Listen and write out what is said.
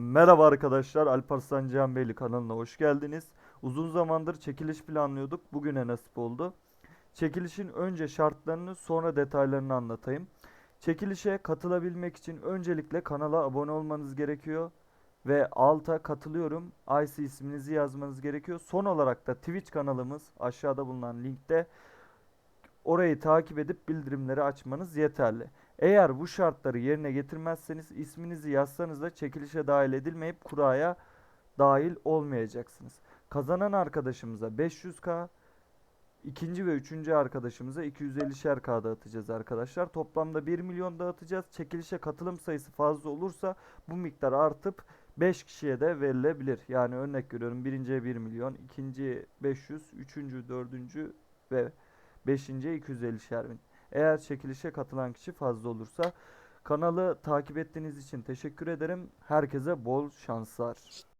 Merhaba arkadaşlar, Alparslan Cihanbeyli kanalına hoş geldiniz. Uzun zamandır çekiliş planlıyorduk, bugüne nasip oldu. Çekilişin önce şartlarını sonra detaylarını anlatayım. Çekilişe katılabilmek için öncelikle kanala abone olmanız gerekiyor. Ve alta katılıyorum IC isminizi yazmanız gerekiyor. Son olarak da Twitch kanalımız aşağıda bulunan linkte orayı takip edip bildirimleri açmanız yeterli. Eğer bu şartları yerine getirmezseniz isminizi yazsanız da çekilişe dahil edilmeyip kuraya dahil olmayacaksınız. Kazanan arkadaşımıza 500k, ikinci ve üçüncü arkadaşımıza 250'şer k dağıtacağız arkadaşlar. Toplamda 1 milyon dağıtacağız. Çekilişe katılım sayısı fazla olursa bu miktar artıp 5 kişiye de verilebilir. Yani örnek veriyorum birinciye 1 milyon, ikinciye 500, üçüncü, dördüncü ve beşinciye 250'şer bin. Eğer çekilişe katılan kişi fazla olursa kanalı takip ettiğiniz için teşekkür ederim. Herkese bol şanslar.